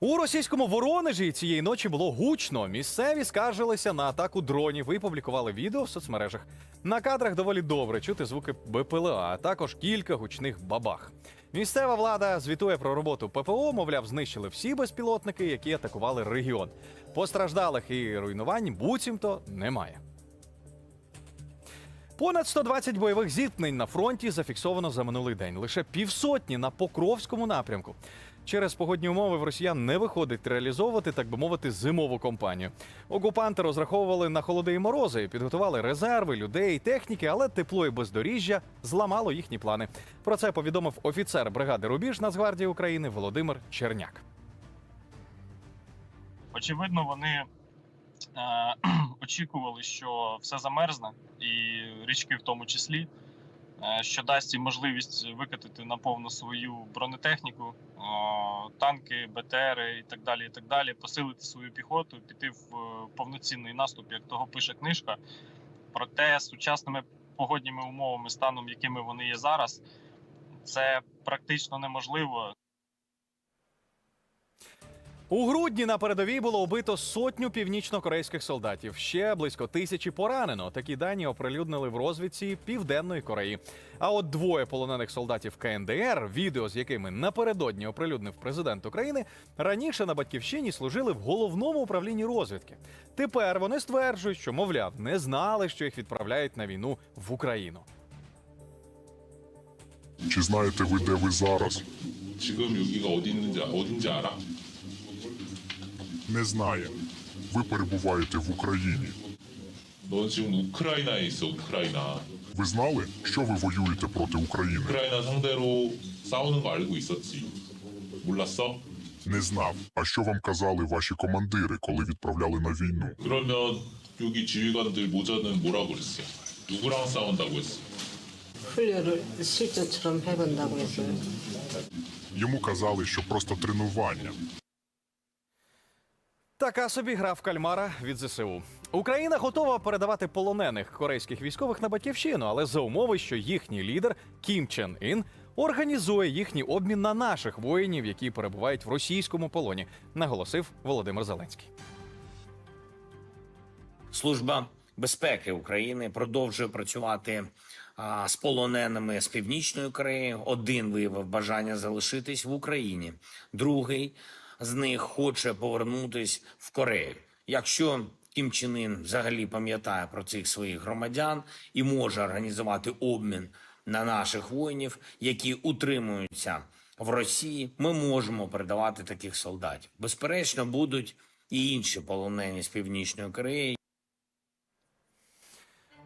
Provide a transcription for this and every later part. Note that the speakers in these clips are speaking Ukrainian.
У російському Воронежі цієї ночі було гучно. Місцеві скаржилися на атаку дронів і публікували відео в соцмережах. На кадрах доволі добре чути звуки БПЛА, а також кілька гучних бабах. Місцева влада звітує про роботу ППО, мовляв, знищили всі безпілотники, які атакували регіон. Постраждалих і руйнувань буцімто немає. Понад 120 бойових зіткнень на фронті зафіксовано за минулий день. Лише півсотні на Покровському напрямку. Через погодні умови в росіян не виходить реалізовувати, так би мовити, зимову кампанію. Окупанти розраховували на холоди і морози, підготували резерви, людей, техніки, але тепло і бездоріжжя зламало їхні плани. Про це повідомив офіцер бригади Рубіж Нацгвардії України Володимир Черняк. Очевидно, вони е, очікували, що все замерзне, і річки в тому числі, що дасть їм можливість викатити наповну свою бронетехніку, е, танки, БТРи і так далі, і так далі, посилити свою піхоту, піти в е, повноцінний наступ, як того пише книжка. Проте сучасними погодніми умовами, станом, якими вони є зараз, це практично неможливо. У грудні на передовій було убито сотню північно-корейських солдатів. Ще близько тисячі поранено. Такі дані оприлюднили в розвідці Південної Кореї. А от двоє полонених солдатів КНДР, відео з якими напередодні оприлюднив президент України, раніше на батьківщині служили в головному управлінні розвідки. Тепер вони стверджують, що мовляв не знали, що їх відправляють на війну в Україну. Чи знаєте ви, де ви зараз? 지금 여기가 어디 있는지 어딘지 알아? Не знає. Ви перебуваєте в Україні. 넌 지금 우크라이나에 있어 우크라이나. Ви знали, що ви воюєте проти України? 우크라이나 상대로 싸우는 거 알고 있었지. 몰랐어? Не знав. А що вам казали ваші командири, коли відправляли на війну? 그러면 여기 지휘관들 모자는 뭐라고 그랬어? 누구랑 싸운다고 했어? 훈련을 실전처럼 해본다고 했어요. Йому казали, що просто тренування. Така собі гра в кальмара від ЗСУ. Україна готова передавати полонених корейських військових на батьківщину, але за умови, що їхній лідер Кім Чен Ін організує їхній обмін на наших воїнів, які перебувають в російському полоні, наголосив Володимир Зеленський. Служба безпеки України продовжує працювати а, з полоненими з північної Кореї. Один виявив бажання залишитись в Україні, другий з них хоче повернутись в Корею. Якщо Кім Чен Ін взагалі пам'ятає про цих своїх громадян і може організувати обмін на наших воїнів, які утримуються в Росії, ми можемо передавати таких солдатів. Безперечно, будуть і інші полонені з північної Кореї,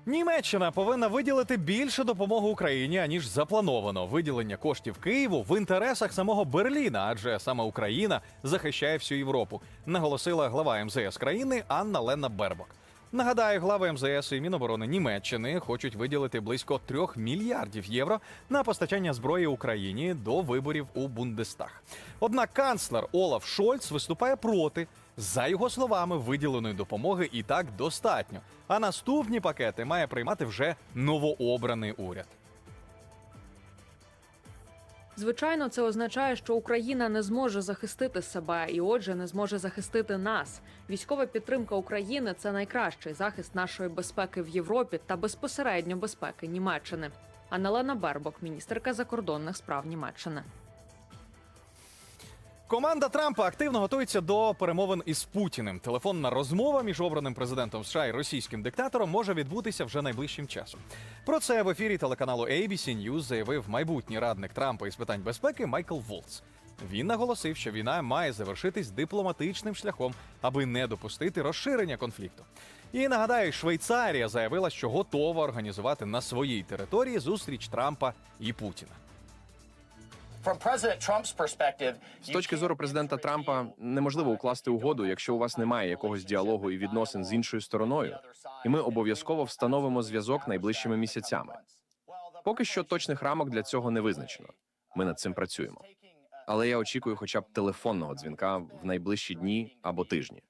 Німеччина повинна виділити більше допомоги Україні аніж заплановано. Виділення коштів Києву в інтересах самого Берліна, адже саме Україна захищає всю Європу, наголосила глава МЗС країни Анна Лена Бербок. Нагадаю, глава МЗС і Міноборони Німеччини хочуть виділити близько трьох мільярдів євро на постачання зброї Україні до виборів у Бундестаг. Однак канцлер Олаф Шольц виступає проти. За його словами, виділеної допомоги і так достатньо. А наступні пакети має приймати вже новообраний уряд. Звичайно, це означає, що Україна не зможе захистити себе і, отже, не зможе захистити нас. Військова підтримка України це найкращий захист нашої безпеки в Європі та безпосередньо безпеки Німеччини. Анелена Бербок, міністерка закордонних справ Німеччини. Команда Трампа активно готується до перемовин із Путіним. Телефонна розмова між обраним президентом США і російським диктатором може відбутися вже найближчим часом. Про це в ефірі телеканалу ABC News заявив майбутній радник Трампа із питань безпеки Майкл Волц. Він наголосив, що війна має завершитись дипломатичним шляхом, аби не допустити розширення конфлікту. І нагадаю, Швейцарія заявила, що готова організувати на своїй території зустріч Трампа і Путіна. З точки зору президента Трампа неможливо укласти угоду, якщо у вас немає якогось діалогу і відносин з іншою стороною, і ми обов'язково встановимо зв'язок найближчими місяцями. Поки що точних рамок для цього не визначено. Ми над цим працюємо. Але я очікую, хоча б телефонного дзвінка в найближчі дні або тижні.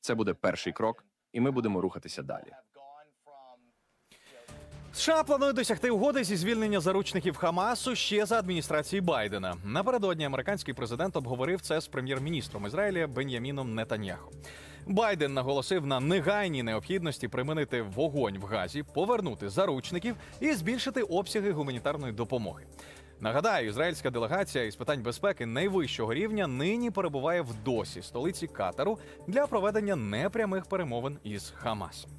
Це буде перший крок, і ми будемо рухатися далі. США планують досягти угоди зі звільнення заручників Хамасу ще за адміністрації Байдена. Напередодні американський президент обговорив це з прем'єр-міністром Ізраїля Бен'яміном Нетаньяху. Байден наголосив на негайній необхідності припинити вогонь в Газі, повернути заручників і збільшити обсяги гуманітарної допомоги. Нагадаю, ізраїльська делегація із питань безпеки найвищого рівня нині перебуває в Досі, столиці Катару, для проведення непрямих перемовин із Хамасом.